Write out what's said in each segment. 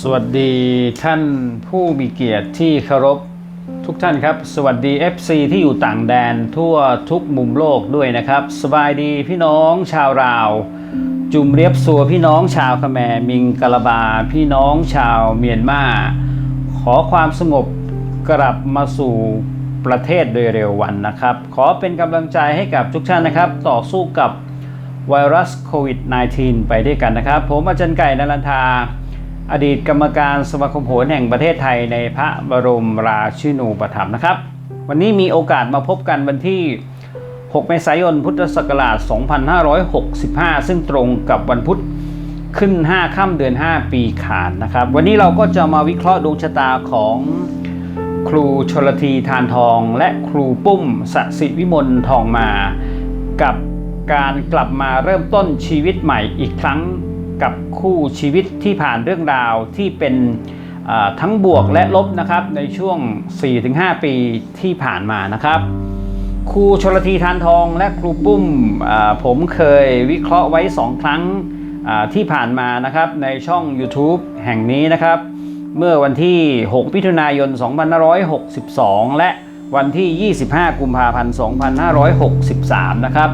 สวัสดีท่านผู้มีเกียรติที่เคารพทุกท่านครับ สวัสดี FC ที่อยู่ต่างแดนทั่วทุกมุมโลกด้วยนะครับ สบายดีพี่น้องชาวราว จุมเรียบสัวพี่น้องชาวคแมมิงกะลาบาพี่น้องชาวเมียนมาขอความสงบกลับมาสู่ประเทศโดยเร็ววันนะครับ ขอเป็นกำลังใจให้กับทุกท่านนะครับ ต่อสู้กับไวรัสโควิด -19 ไปด้วยกันนะครับ ผมอาจารย์ไก่นรันทา อดีตกรรมการสมาคมโหรแห่งประเทศไทยในพระบรมราชินูปถัมภ์นะครับ วันนี้มีโอกาสมาพบกันวันที่ 6 เมษายนพุทธศักราช 2565 ซึ่งตรงกับวันพุธขึ้น 5 ค่ำเดือน 5 ปีขานนะครับ วันนี้เราก็จะมาวิเคราะห์ดวงชะตาของครูชลทีทานทอง และครูปุ้มสสิวิมลทองมา กับการกลับมาเริ่มต้นชีวิตใหม่อีกครั้งกับ คู่ชีวิตที่ผ่านเรื่องราวที่เป็นทั้งบวกและลบนะครับในช่วง 4-5 ปีที่ผ่านมานะครับ ครูชลทีทานทองและครูปุ้มผมเคยวิเคราะห์ไว้ 2 ครั้งที่ผ่านมานะครับในช่อง YouTube แห่งนี้นะครับ เมื่อวันที่ 6 มิถุนายน 2562 และวันที่ 25 กุมภาพันธ์ 2563 นะครับ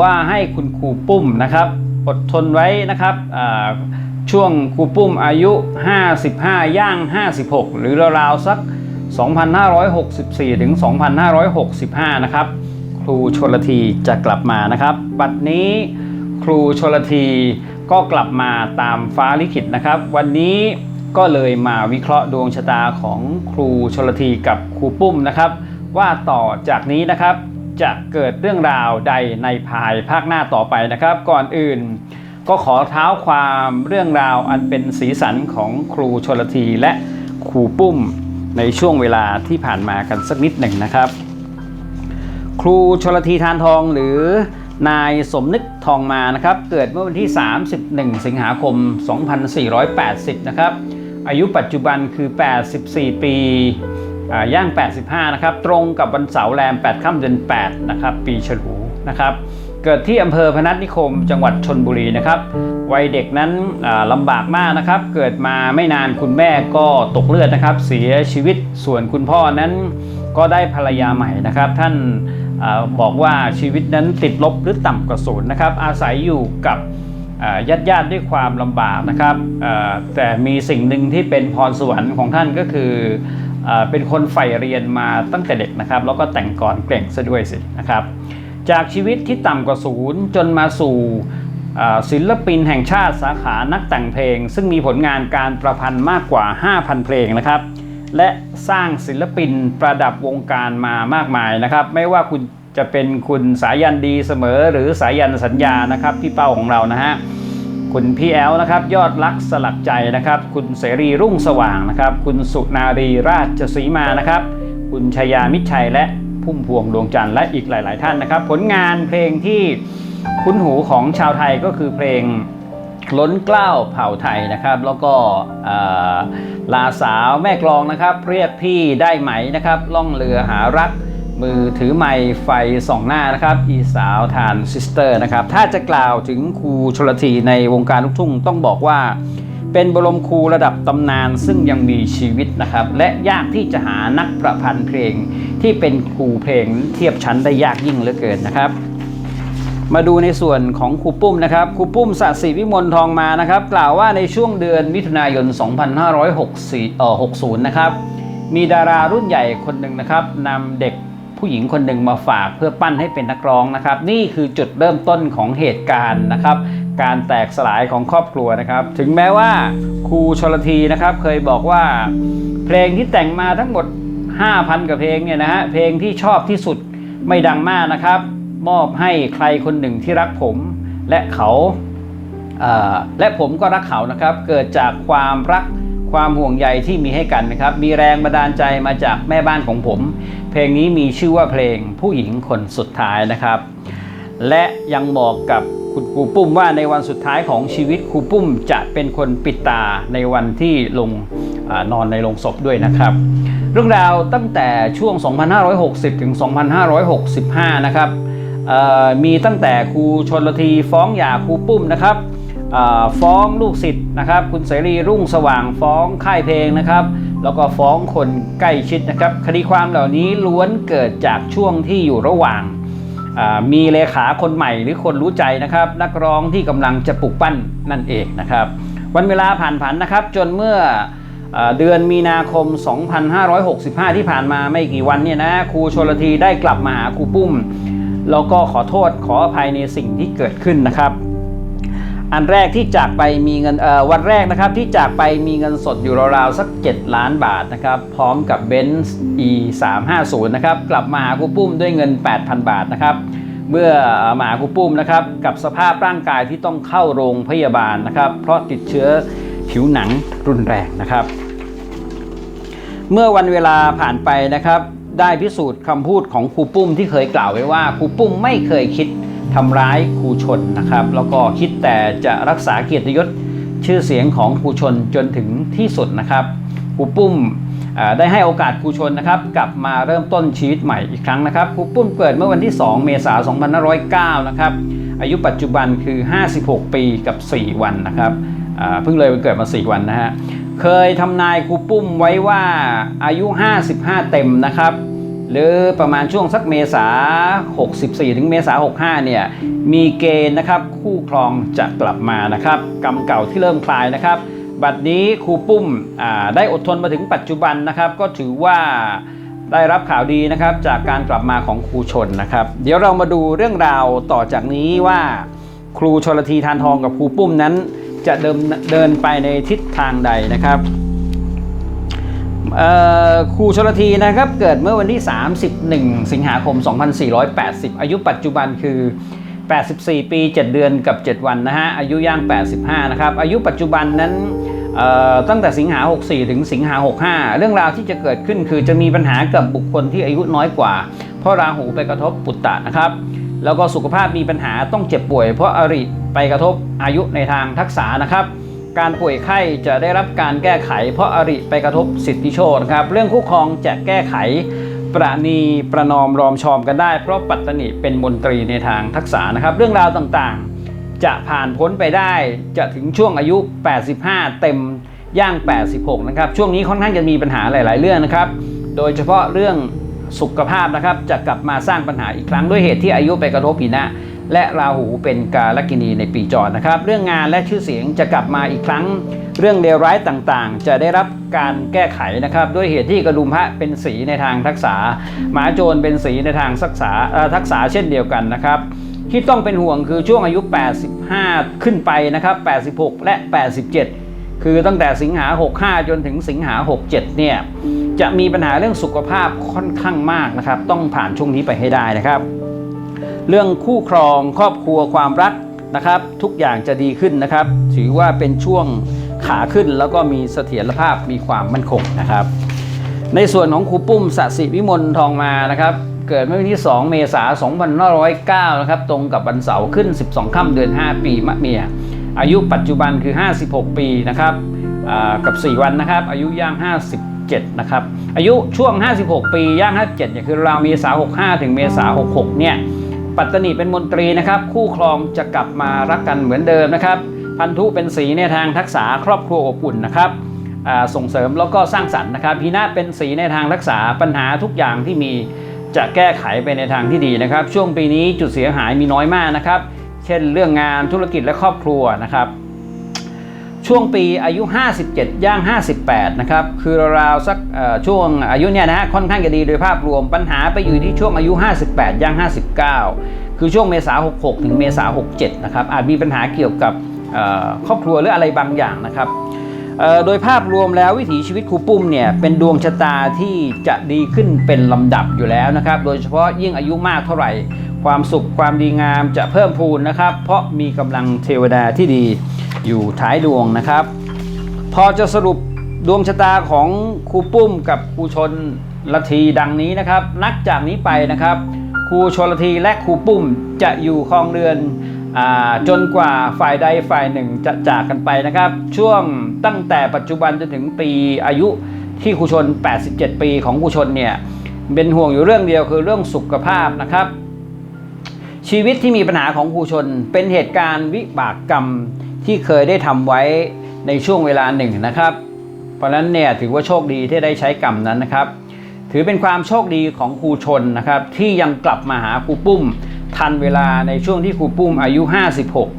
ว่าให้คุณครูปุ้มนะครับ อดทนไว้นะครับช่วงครูปุ้มอายุ 55 ย่าง 56 หรือราวๆสัก 2564 ถึง 2565 นะครับ ครูชลทีจะกลับมานะครับ บัดนี้ครูชลทีก็กลับมาตามฟ้าลิขิตนะครับ วันนี้ก็เลยมาวิเคราะห์ดวงชะตาของครูชลทีกับครูปุ้มนะครับ ว่าต่อจากนี้นะครับ จะเกิดเรื่องราวใดในภายภาคหน้าต่อไปนะครับ ก่อนอื่น ก็ขอเท้าความเรื่องราวอันเป็นสีสันของครูชลทีและครูปุ้มในช่วงเวลาที่ผ่านมากันสักนิดหนึ่งนะครับ ครูชลทีทานทองหรือนายสมนึกทองมานะครับเกิดเมื่อวันที่ 31 สิงหาคม 2480 นะครับ อายุปัจจุบันคือ 84 ปี ย่าง 85 นะครับ ตรงกับวันเสาร์แรม 8 ค่ำเดือน8 นะครับ ปีฉลูนะครับ เกิดที่อำเภอพนัสนิคม จังหวัดชนบุรีนะครับ วัยเด็กนั้นลำบากมากนะครับ เกิดมาไม่นานคุณแม่ก็ตกเลือดนะครับ เสียชีวิต ส่วนคุณพ่อนั้นก็ได้ภรรยาใหม่นะครับ ท่านอบอกว่าชีวิตนั้นติดลบหรือต่ำกว่าศูนย์นะครับ อาศัยอยู่กับญาติญาติด้วยความลำบากนะครับ แต่มีสิ่งหนึ่งที่เป็นพรสวรรค์ของท่านก็คือ เป็นคนใฝ่เรียนมาตั้งแต่เด็กนะครับ แล้วก็แต่งก่อนเก่งซะด้วยสินะครับ จากชีวิตที่ต่ำกว่าศูนย์จนมาสู่ศิลปินแห่งชาติสาขานักแต่งเพลง ซึ่งมีผลงานการประพันธ์มากกว่า 5,000 เพลงนะครับ และสร้างศิลปินประดับวงการมามากมายนะครับ ไม่ว่าคุณจะเป็นคุณสายันดีเสมอหรือสายันสัญญานะครับพี่เป้าของเรานะฮะ คุณพี่แอลนะครับ ยอดรักสลักใจนะครับ คุณเสรีรุ่งสว่างนะครับ คุณสุนารีราชสีมานะครับ คุณชยามิชัยและพุ่มพวงดวงจันทร์และอีกหลาย ๆ ท่านนะครับ ผลงานเพลงที่คุ้นหูของชาวไทยก็คือเพลงล้นเกล้าวเผ่าไทยนะครับ แล้วก็ลาสาวแม่กลองนะครับ เรียกพี่ได้ไหมนะครับ ล่องเรือหารัก มือถือไม้ไฟส่องหน้านะครับอีสาวทานซิสเตอร์นะครับถ้าจะกล่าวถึงครูชลทีในวงการลูกทุ่งต้องบอกว่า เป็นบรมครูระดับตำนานซึ่งยังมีชีวิตนะครับและยากที่จะหานักประพันธ์เพลง ที่เป็นครูเพลงเทียบชั้นได้ยากยิ่งเหลือเกินนะครับมาดูในส่วนของครูปุ้มนะครับครูปุ้มสศิวิมลทองมานะครับ กล่าวว่าในช่วงเดือนมิถุนายน 2564เอ่อ60นะครับ มีดารารุ่นใหญ่คนหนึ่งนะครับนำเด็ก ผู้หญิงคนหนึ่งมาฝากเพื่อปั้นให้เป็นนักร้องนะครับ นี่คือจุดเริ่มต้นของเหตุการณ์นะครับ การแตกสลายของครอบครัวนะครับ ถึงแม้ว่าครูชลทีนะครับเคยบอกว่า เพลงที่แต่งมาทั้งหมด 5,000กว่าเพลงเนี่ยนะฮะเพลงที่ชอบที่สุดไม่ดังมากนะครับ มอบให้ใครคนหนึ่งที่รักผมและเขาเและผมก็รักเขานะครับ เกิดจากความรัก ความห่วงใยที่มีให้กันนะครับ มีแรงบันดาลใจมาจากแม่บ้านของผม เพลงนี้มีชื่อว่าเพลงผู้หญิงคนสุดท้ายนะครับ และยังบอกกับคุณครูปุ้มว่าในวันสุดท้ายของชีวิตครูปุ้มจะเป็นคนปิดตาในวันที่ลงอนอนในโรงศพด้วยนะครับ เรื่องราวตั้งแต่ช่วง 2560 ถึง 2565 นะครับมีตั้งแต่ครูชนละทีฟ้องหย่าครูปุ้มนะครับ ฟ้องลูกศิษย์นะครับ คุณเสรีรุ่งสว่างฟ้องค่ายเพลงนะครับ แล้วก็ฟ้องคนใกล้ชิดนะครับ คดีความเหล่านี้ล้วนเกิดจากช่วงที่อยู่ระหว่างมีเลขาคนใหม่หรือคนรู้ใจนะครับ นักร้องที่กำลังจะปลุกปั้นนั่นเองนะครับ วันเวลาผ่านผันนะครับ จนเมื่อเอ่อเดือนมีนาคม 2565 ที่ผ่านมาไม่กี่วันเนี่ยนะครูชลทีได้กลับมาหาครูปุ้ม แล้วก็ขอโทษขออภัยในสิ่งที่เกิดขึ้นนะครับ อันแรกที่จากไปมีเงินวันแรกนะครับที่จากไปมีเงินสดอยู่ราวๆสัก 7 ล้านบาทนะครับพร้อมกับเบนซ์ e 3 5 0นะครับกลับมาหาครูปุ้มด้วยเงิน 8,000 บาทนะครับเมื่อมาหาครูปุ้มนะครับกับสภาพร่างกายที่ต้องเข้าโรงพยาบาลนะครับเพราะติดเชื้อผิวหนังรุนแรงนะครับ เมื่อวันเวลาผ่านไปนะครับได้พิสูจน์คำพูดของครูปุ้มที่เคยกล่าวไว้ว่าครูปุ้มไม่เคยคิด ทำร้ายครูชนนะครับ แล้วก็คิดแต่จะรักษาเกียรติยศชื่อเสียงของครูชนจนถึงที่สุดนะครับครูปุ้มได้ให้โอกาสครูชนนะครับ กลับมาเริ่มต้นชีวิตใหม่อีกครั้งนะครับครูปุ้มเกิดเมื่อวันที่ 2 เมษายน 2509 นะครับ อายุปัจจุบันคือ 56 ปีกับ 4 วันนะครับเพิ่งเลยวันเกิดมา 4 วันนะฮะเคยทำนายครูปุ้มไว้ว่าอายุ 55 เต็มนะครับ หรือประมาณช่วงสักเมษา 64 ถึงเมษา 65 เนี่ย มีเกณฑ์นะครับ คู่ครองจะกลับมานะครับกรรมเก่าที่เริ่มคลายนะครับ บัดนี้ครูปุ้มอ่าได้อดทนมาถึงปัจจุบันนะครับ ก็ถือว่าได้รับข่าวดีนะครับจากการกลับมาของครูชนนะครับ เดี๋ยวเรามาดูเรื่องราวต่อจากนี้ว่า ครูชลทีทานทองกับครูปุ้มนั้น จะเดินเดินไปในทิศทางใดนะครับ ครูชลทีนะครับเกิดเมื่อวันที่ 31 สิงหาคม 2480 อายุปัจจุบันคือ 84 ปี 7 เดือนกับ 7 วันนะฮะ อายุย่าง 85 นะครับ อายุปัจจุบันนั้นตั้งแต่สิงหา 64 ถึงสิงหา 65 เรื่องราวที่จะเกิดขึ้นคือจะมีปัญหากับบุคคลที่อายุน้อยกว่า เพราะราหูไปกระทบปุตตะนะครับ แล้วก็สุขภาพมีปัญหาต้องเจ็บป่วย เพราะอริไปกระทบอายุในทางทักษะนะครับ การป่วยไข้จะได้รับการแก้ไข เพราะอริไปกระทบสิทธิโชนครับ เรื่องคู่ครองจะแก้ไข ประนีประนอมรอมชอมกันได้ เพราะปัตตนิเป็นมนตรีในทางทักษะนะครับ เรื่องราวต่างๆ จะผ่านพ้นไปได้จะถึงช่วงอายุ 85 เต็มย่าง 86 นะครับ ช่วงนี้ค่อนข้างจะมีปัญหาหลาย ๆ เรื่องนะครับ โดยเฉพาะเรื่องสุขภาพนะครับ จะกลับมาสร้างปัญหาอีกครั้งด้วยเหตุที่อายุไปกระทบปีนะ และราหูเป็นกาลกินีในปีจรนะครับ เรื่องงานและชื่อเสียงจะกลับมาอีกครั้ง เรื่องเลวร้ายต่างๆ จะได้รับการแก้ไขนะครับด้วยเหตุที่กระดุมพระเป็นสีในทางทักษะหมาโจรเป็นสีในทางทักษะทักษะเช่นเดียวกันนะครับที่ต้องเป็นห่วงคือช่วงอายุ 85 ขึ้นไปนะครับ 86 และ 87 คือตั้งแต่สิงหา 65 จนถึงสิงหา 67 เนี่ย จะมีปัญหาเรื่องสุขภาพค่อนข้างมากนะครับ ต้องผ่านช่วงนี้ไปให้ได้นะครับ เรื่องคู่ครองครอบครัวความรักนะครับ ทุกอย่างจะดีขึ้นนะครับ ถือว่าเป็นช่วงขาขึ้นแล้วก็มีเสถียรภาพมีความมั่นคงนะครับ ในส่วนของครูปุ้มสสิวิมลทองมานะครับเกิดเมื่อวันที่ 2 เมษายน2509 นะครับ ตรงกับวันเสาร์ขึ้น 12 ค่ำเดือน 5 ปี มะเมีย อายุปัจจุบันคือ 56 ปีนะครับกับ 4 วันนะครับ อายุย่าง 57 นะครับ อายุช่วง 56 ปี ย่าง 57เนี่ยคือราวเมษา65 ถึงเมษา66 เนี่ย ปัตตนีเป็นมนตรีนะครับ คู่ครองจะกลับมารักกันเหมือนเดิมนะครับ พันธุเป็นสีในทางทักษะครอบครัวอบอุ่นนะครับส่งเสริมแล้วก็สร้างสรรค์นะครับพีนาเป็นสีในทางรักษาปัญหาทุกอย่างที่มีจะแก้ไขไปในทางที่ดีนะครับ ช่วงปีนี้จุดเสียหายมีน้อยมากนะครับ เช่นเรื่องงานธุรกิจและครอบครัวนะครับ ช่วงปีอายุ 57 ย่าง 58 นะครับ คือราวๆสักช่วงอายุเนี่ยนะฮะค่อนข้างจะดีโดยภาพรวมปัญหาไปอยู่ที่ช่วงอายุ 58 ย่าง 59 คือช่วงเมษา 66 ถึงเมษา 67 นะครับ อาจมีปัญหาเกี่ยวกับครอบครัวหรืออะไรบางอย่างนะครับโดยภาพรวมแล้ววิถีชีวิตครูปุ้มเนี่ยเป็นดวงชะตาที่จะดีขึ้นเป็นลำดับอยู่แล้วนะครับ โดยเฉพาะยิ่งอายุมากเท่าไหร่ ความสุขความดีงามจะเพิ่มพูนนะครับ เพราะมีกำลังเทวดาที่ดี อยู่ท้ายดวงนะครับ พอจะสรุปดวงชะตาของครูปุ้มกับครูชนละทีดังนี้นะครับ นักจากนี้ไปนะครับครูชนละทีและครูปุ้มจะอยู่ครองเรือนอจนกว่าฝ่ายใดฝ่ายหนึ่งจะจากกันไปนะครับ ช่วงตั้งแต่ปัจจุบันจนถึงปีอายุที่ครูชน 87 ปีของครูชนเนี่ยเป็นห่วงอยู่เรื่องเดียวคือเรื่องสุขภาพนะครับ ชีวิตที่มีปัญหาของครูชนเป็นเหตุการณ์วิบากกรรม ที่เคยได้ทำไว้ในช่วงเวลาหนึ่งนะครับ เพราะฉะนั้นเนี่ยถือว่าโชคดีที่ได้ใช้กรรมนั้นนะครับ ถือเป็นความโชคดีของครูชนนะครับ ที่ยังกลับมาหาครูปุ้ม ทันเวลาในช่วงที่ครูปุ้มอายุ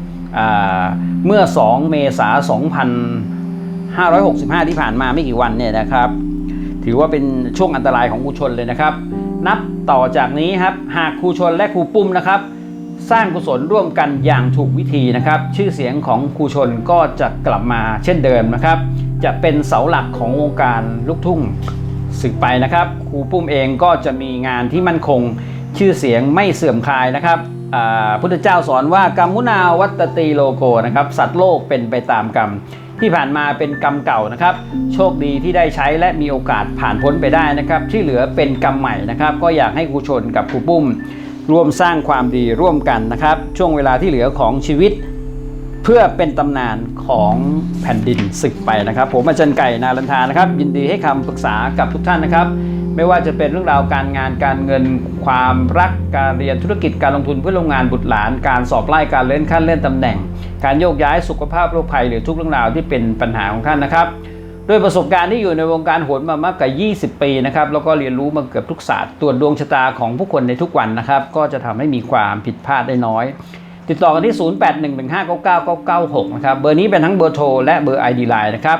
56 เมื่อ 2 เมษายน2565 ที่ผ่านมาไม่กี่วันเนี่ยนะครับ ถือว่าเป็นช่วงอันตรายของครูชนเลยนะครับ นับต่อจากนี้ครับหากครูชนและครูปุ้มนะครับ สร้างกุศลร่วมกันอย่างถูกวิธีนะครับ ชื่อเสียงของครูชนก็จะกลับมาเช่นเดิมนะครับ จะเป็นเสาหลักของวงการลูกทุ่งสึกไปนะครับครูปุ้มเองก็จะมีงานที่มั่นคงชื่อเสียงไม่เสื่อมคลายนะครับพุทธเจ้าสอนว่ากรรมุนาวัตตีโลโกนะครับ สัตว์โลกเป็นไปตามกรรม ที่ผ่านมาเป็นกรรมเก่านะครับ โชคดีที่ได้ใช้และมีโอกาสผ่านพ้นไปได้นะครับ ที่เหลือเป็นกรรมใหม่นะครับ ก็อยากให้ครูชนกับครูปุ้ม ร่วมสร้างความดีร่วมกันนะครับ ช่วงเวลาที่เหลือของชีวิต เพื่อเป็นตำนานของแผ่นดินศึกไปนะครับ ผมอาจารย์ไก่นาลันทานะครับ ยินดีให้คำปรึกษากับทุกท่านนะครับ ไม่ว่าจะเป็นเรื่องราวการงานการเงินความรักการเรียนธุรกิจการลงทุนเพื่อโรงงานบุตรหลาน การสอบไล่การเลื่อนขั้นเลื่อนตำแหน่ง การโยกย้ายสุขภาพโรคภัยหรือทุกเรื่องราวที่เป็นปัญหาของท่านนะครับ ด้วยประสบการณ์ที่อยู่ในวงการโหนมามากกว่า 20 ปีนะครับ แล้วก็เรียนรู้มาเกือบทุกศาสตร์ ตรวจดวงชะตาของผู้คนในทุกวันนะครับ ก็จะทำให้มีความผิดพลาดได้น้อย ติดต่อกันที่ 0811599996 นะครับ เบอร์นี้เป็นทั้งเบอร์โทรและเบอร์ ID Line นะครับ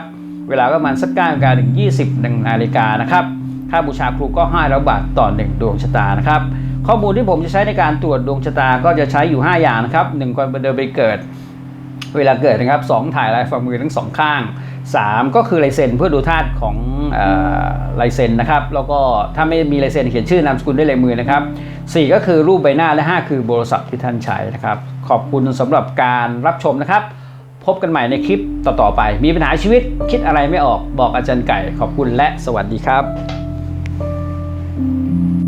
เวลาประมาณสัก9นาฬิกาถึง 20นาฬิกานะครับ ค่าบูชาครูก็5แล้วบาทต่อ 1 ดวงชะตานะครับ ข้อมูลที่ผมจะใช้ในการตรวจดวงชะตาก็จะใช้อยู่ 5 อย่างนะครับ1ก่อนเดินไปเกิด เวลาเกิดนะครับสองถ่ายลายฝ่ามือทั้งสองข้าง 3 ก็คือลายเซ็นเพื่อดูธาตุของออลายเซ็นนะครับ แล้วก็ถ้าไม่มีลายเซ็นเขียนชื่อนามสกุลด้วยลายมือนะครับ 4 ก็คือรูปใบหน้าและ 5 คือโทรศัพท์ที่ท่านใช้นะครับ ขอบคุณสำหรับการรับชมนะครับ พบกันใหม่ในคลิปต่อๆไป มีปัญหาชีวิตคิดอะไรไม่ออกบอกอาจารย์ไก่ ขอบคุณและสวัสดีครับ